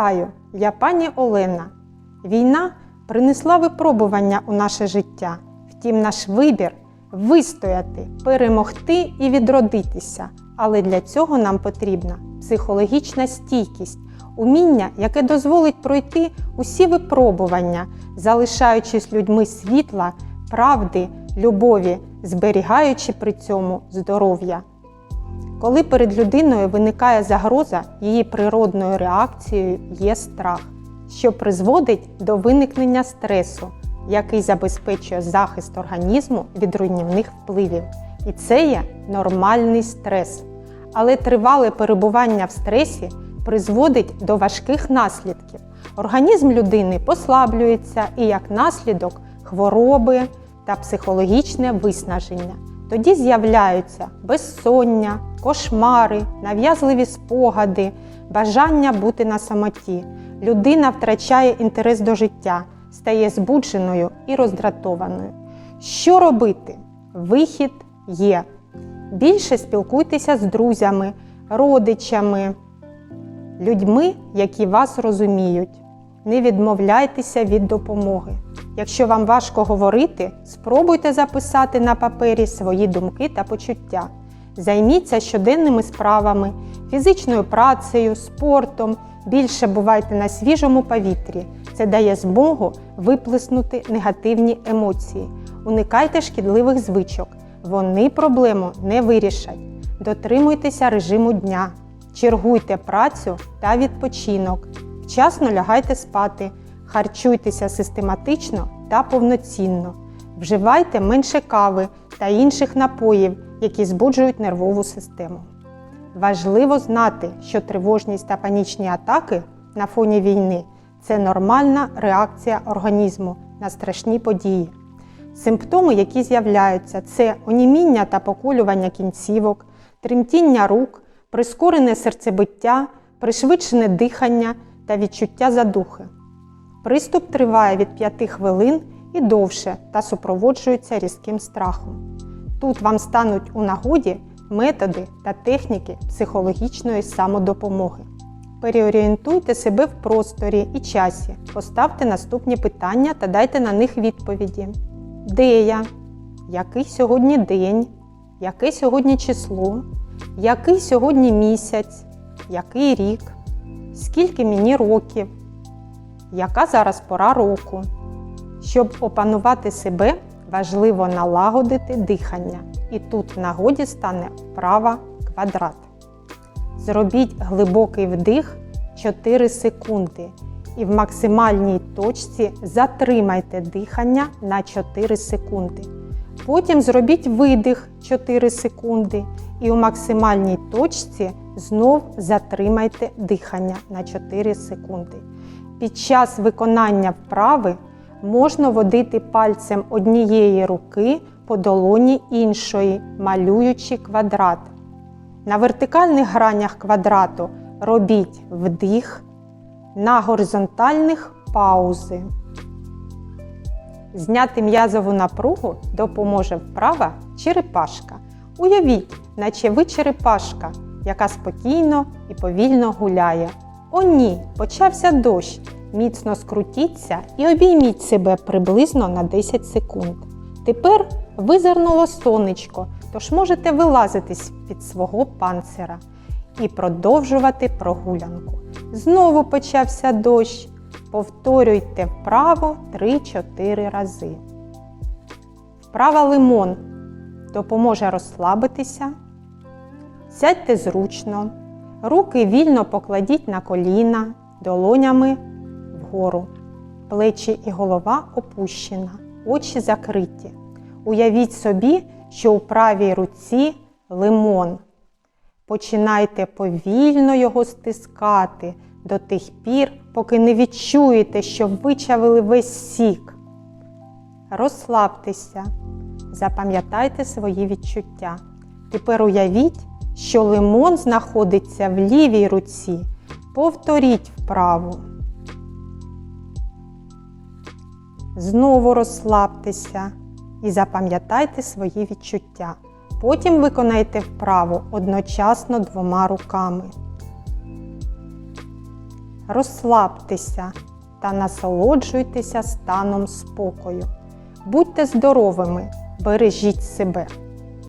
Вітаю! Я пані Олена. Війна принесла випробування у наше життя. Втім, наш вибір вистояти, перемогти і відродитися. Але для цього нам потрібна психологічна стійкість, уміння, яке дозволить пройти усі випробування, залишаючись людьми світла, правди, любові, зберігаючи при цьому здоров'я. Коли перед людиною виникає загроза, її природною реакцією є страх, що призводить до виникнення стресу, який забезпечує захист організму від руйнівних впливів. І це є нормальний стрес. Але тривале перебування в стресі призводить до важких наслідків. Організм людини послаблюється і як наслідок хвороби та психологічне виснаження. Тоді з'являються безсоння, кошмари, нав'язливі спогади, бажання бути на самоті. Людина втрачає інтерес до життя, стає збудженою і роздратованою. Що робити? Вихід є. Більше спілкуйтеся з друзями, родичами, людьми, які вас розуміють. Не відмовляйтеся від допомоги. Якщо вам важко говорити, спробуйте записати на папері свої думки та почуття. Займіться щоденними справами, фізичною працею, спортом. Більше бувайте на свіжому повітрі. Це дає змогу виплеснути негативні емоції. Уникайте шкідливих звичок. Вони проблему не вирішать. Дотримуйтеся режиму дня, чергуйте працю та відпочинок. Вчасно лягайте спати, харчуйтеся систематично та повноцінно. Вживайте менше кави та інших напоїв, які збуджують нервову систему. Важливо знати, що тривожність та панічні атаки на фоні війни це нормальна реакція організму на страшні події. Симптоми, які з'являються, це оніміння та поколювання кінцівок, тремтіння рук, прискорене серцебиття, пришвидшене дихання та відчуття задухи. Приступ триває від 5 хвилин і довше та супроводжується різким страхом. Тут вам стануть у нагоді методи та техніки психологічної самодопомоги. Переорієнтуйте себе в просторі і часі, поставте наступні питання та дайте на них відповіді. Де я? Який сьогодні день? Яке сьогодні число? Який сьогодні місяць? Який рік? Скільки мені років? Яка зараз пора року? Щоб опанувати себе, важливо налагодити дихання. І тут нагоді стане вправа квадрат. Зробіть глибокий вдих 4 секунди і в максимальній точці затримайте дихання на 4 секунди. Потім зробіть видих 4 секунди і у максимальній точці знов затримайте дихання на 4 секунди. Під час виконання вправи можна водити пальцем однієї руки по долоні іншої, малюючи квадрат. На вертикальних гранях квадрату робіть вдих, на горизонтальних паузи. Зняти м'язову напругу допоможе вправа черепашка. Уявіть, наче ви черепашка, яка спокійно і повільно гуляє. О ні, почався дощ. Міцно скрутіться і обійміть себе приблизно на 10 секунд. Тепер визирнуло сонечко, тож можете вилазити з-під свого панцира і продовжувати прогулянку. Знову почався дощ. Повторюйте вправо 3-4 рази. Вправа лимон допоможе розслабитися. Сядьте зручно, руки вільно покладіть на коліна, долонями вгору. Плечі і голова опущена, очі закриті. Уявіть собі, що у правій руці лимон. Починайте повільно його стискати до тих пір, поки не відчуєте, що вичавили весь сік. Розслабтеся, запам'ятайте свої відчуття. Тепер уявіть, що лимон знаходиться в лівій руці. Повторіть вправу. Знову розслабтеся і запам'ятайте свої відчуття. Потім виконайте вправу одночасно двома руками. розслабтеся та насолоджуйтеся станом спокою. Будьте здоровими, бережіть себе.